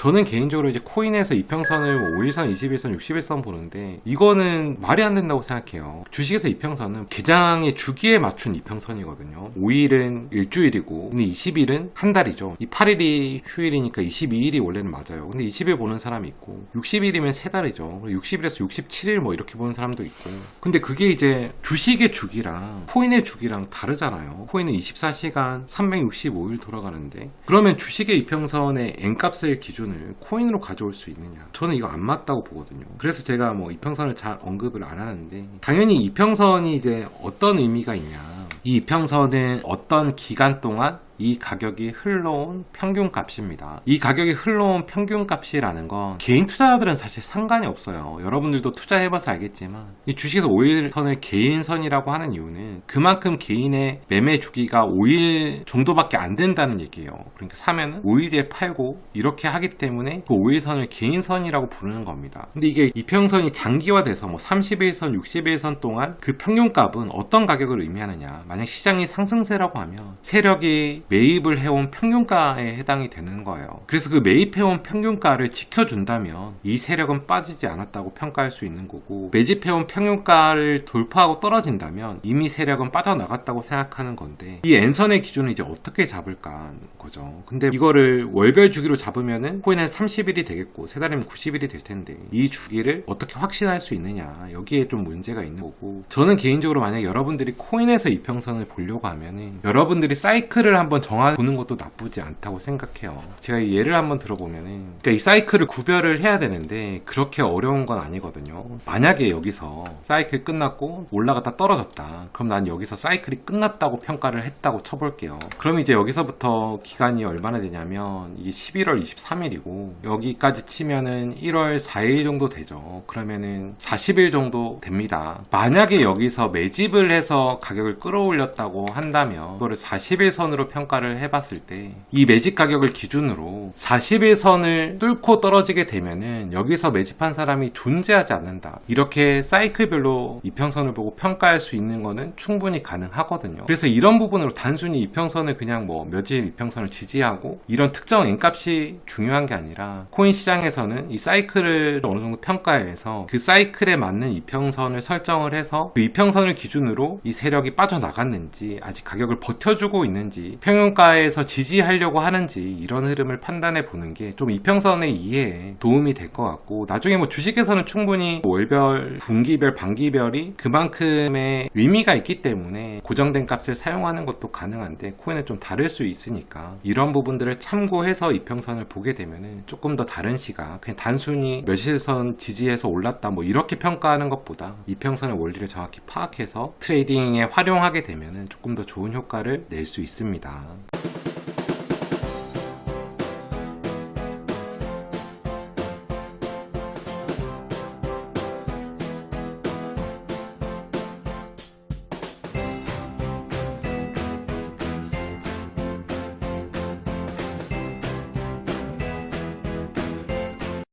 저는 개인적으로 이제 코인에서 이평선을 5일선, 21선, 60일선 보는데 이거는 말이 안 된다고 생각해요. 주식에서 이평선은 개장의 주기에 맞춘 이평선이거든요. 5일은 일주일이고 근데 20일은 한 달이죠. 이 8일이 휴일이니까 22일이 원래는 맞아요. 근데 20일 보는 사람이 있고 60일이면 세 달이죠. 60일에서 67일 뭐 이렇게 보는 사람도 있고 근데 그게 이제 주식의 주기랑 코인의 주기랑 다르잖아요. 코인은 24시간 365일 돌아가는데 그러면 주식의 이평선의 n값을 기준 을 코인으로 가져올 수 있느냐? 저는 이거 안 맞다고 보거든요. 그래서 제가 뭐 이평선을 잘 언급을 안 하는데 당연히 이평선이 이제 어떤 의미가 있냐? 이 이평선은 어떤 기간 동안 이 가격이 흘러온 평균 값입니다. 이 가격이 흘러온 평균 값이라는 건 개인 투자자들은 사실 상관이 없어요. 여러분들도 투자해봐서 알겠지만 이 주식에서 5일선을 개인선이라고 하는 이유는 그만큼 개인의 매매 주기가 5일 정도밖에 안 된다는 얘기예요. 그러니까 사면은 5일 뒤에 팔고 이렇게 하기 때문에 그 5일선을 개인선이라고 부르는 겁니다. 근데 이게 이 평선이 장기화돼서 뭐 30일선, 60일선 동안 그 평균값은 어떤 가격을 의미하느냐. 만약 시장이 상승세라고 하면 세력이 매입을 해온 평균가에 해당이 되는 거예요. 그래서 그 매입해온 평균가를 지켜준다면 이 세력은 빠지지 않았다고 평가할 수 있는 거고 매집해온 평균가를 돌파하고 떨어진다면 이미 세력은 빠져나갔다고 생각하는 건데 이 N선의 기준을 이제 어떻게 잡을까 하는 거죠. 근데 이거를 월별 주기로 잡으면은 코인은 30일이 되겠고 세 달이면 90일이 될 텐데 이 주기를 어떻게 확신할 수 있느냐 여기에 좀 문제가 있는 거고 저는 개인적으로 만약 여러분들이 코인에서 이평선을 보려고 하면은 여러분들이 사이클을 한번 정해 보는 것도 나쁘지 않다고 생각해요. 제가 이 예를 한번 들어보면은 그러니까 이 사이클을 구별을 해야 되는데 그렇게 어려운 건 아니거든요. 만약에 여기서 사이클 끝났고 올라갔다 떨어졌다. 그럼 난 여기서 사이클이 끝났다고 평가를 했다고 쳐볼게요. 그럼 이제 여기서부터 기간이 얼마나 되냐면 이게 11월 23일이고 여기까지 치면은 1월 4일 정도 되죠. 그러면은 40일 정도 됩니다. 만약에 여기서 매집을 해서 가격을 끌어올렸다고 한다면 그거를 40일 선으로 평가 를 해봤을 때 이 매집 가격을 기준으로 40일선을 뚫고 떨어지게 되면은 여기서 매집한 사람이 존재하지 않는다. 이렇게 사이클별로 이평선을 보고 평가할 수 있는 거는 충분히 가능하거든요. 그래서 이런 부분으로 단순히 이평선을 그냥 뭐 며칠 이평선을 지지하고 이런 특정 N값이 중요한 게 아니라 코인 시장에서는 이 사이클을 어느 정도 평가해서 그 사이클에 맞는 이평선을 설정을 해서 그 이평선을 기준으로 이 세력이 빠져나갔는지 아직 가격을 버텨주고 있는지 평 균가에서 지지하려고 하는지 이런 흐름을 판단해 보는 게 좀 이평선의 이해에 도움이 될 것 같고 나중에 뭐 주식에서는 충분히 월별, 분기별, 반기별이 그만큼의 의미가 있기 때문에 고정된 값을 사용하는 것도 가능한데 코인은 좀 다를 수 있으니까 이런 부분들을 참고해서 이평선을 보게 되면은 조금 더 다른 시각 그냥 단순히 며칠선 지지해서 올랐다 뭐 이렇게 평가하는 것보다 이평선의 원리를 정확히 파악해서 트레이딩에 활용하게 되면은 조금 더 좋은 효과를 낼 수 있습니다. 아